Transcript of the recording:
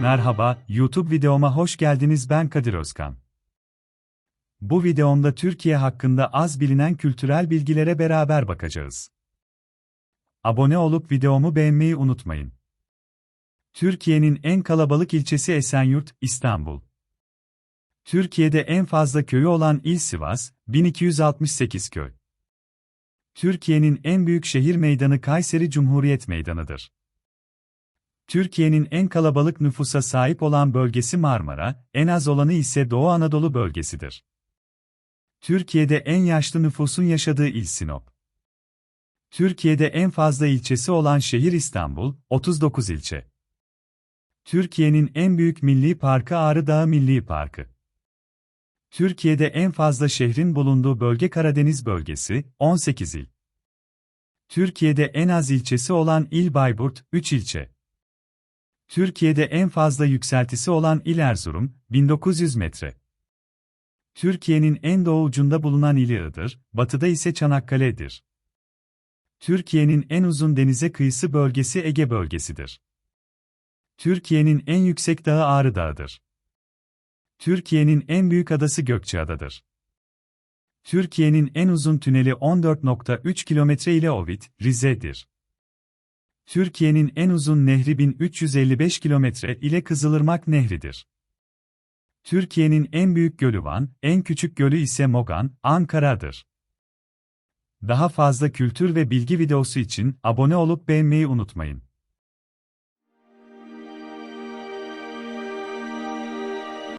Merhaba, YouTube videoma hoş geldiniz ben Kadir Özkan. Bu videomda Türkiye hakkında az bilinen kültürel bilgilere beraber bakacağız. Abone olup videomu beğenmeyi unutmayın. Türkiye'nin en kalabalık ilçesi Esenyurt, İstanbul. Türkiye'de en fazla köyü olan il Sivas, 1268 köy. Türkiye'nin en büyük şehir meydanı Kayseri Cumhuriyet Meydanı'dır. Türkiye'nin en kalabalık nüfusa sahip olan bölgesi Marmara, en az olanı ise Doğu Anadolu bölgesidir. Türkiye'de en yaşlı nüfusun yaşadığı il Sinop. Türkiye'de en fazla ilçesi olan şehir İstanbul, 39 ilçe. Türkiye'nin en büyük milli parkı Ağrı Dağı Milli Parkı. Türkiye'de en fazla şehrin bulunduğu bölge Karadeniz bölgesi, 18 il. Türkiye'de en az ilçesi olan il Bayburt, 3 ilçe. Türkiye'de en fazla yükseltisi olan il Erzurum, 1900 metre. Türkiye'nin en doğu ucunda bulunan ili Iğdır, batıda ise Çanakkale'dir. Türkiye'nin en uzun denize kıyısı bölgesi Ege bölgesidir. Türkiye'nin en yüksek dağı Ağrı Dağı'dır. Türkiye'nin en büyük adası Gökçeada'dır. Türkiye'nin en uzun tüneli 14.3 kilometre ile Ovid, Rize'dir. Türkiye'nin en uzun nehri 1355 kilometre ile Kızılırmak Nehri'dir. Türkiye'nin en büyük gölü Van, en küçük gölü ise Mogan, Ankara'dır. Daha fazla kültür ve bilgi videosu için abone olup beğenmeyi unutmayın.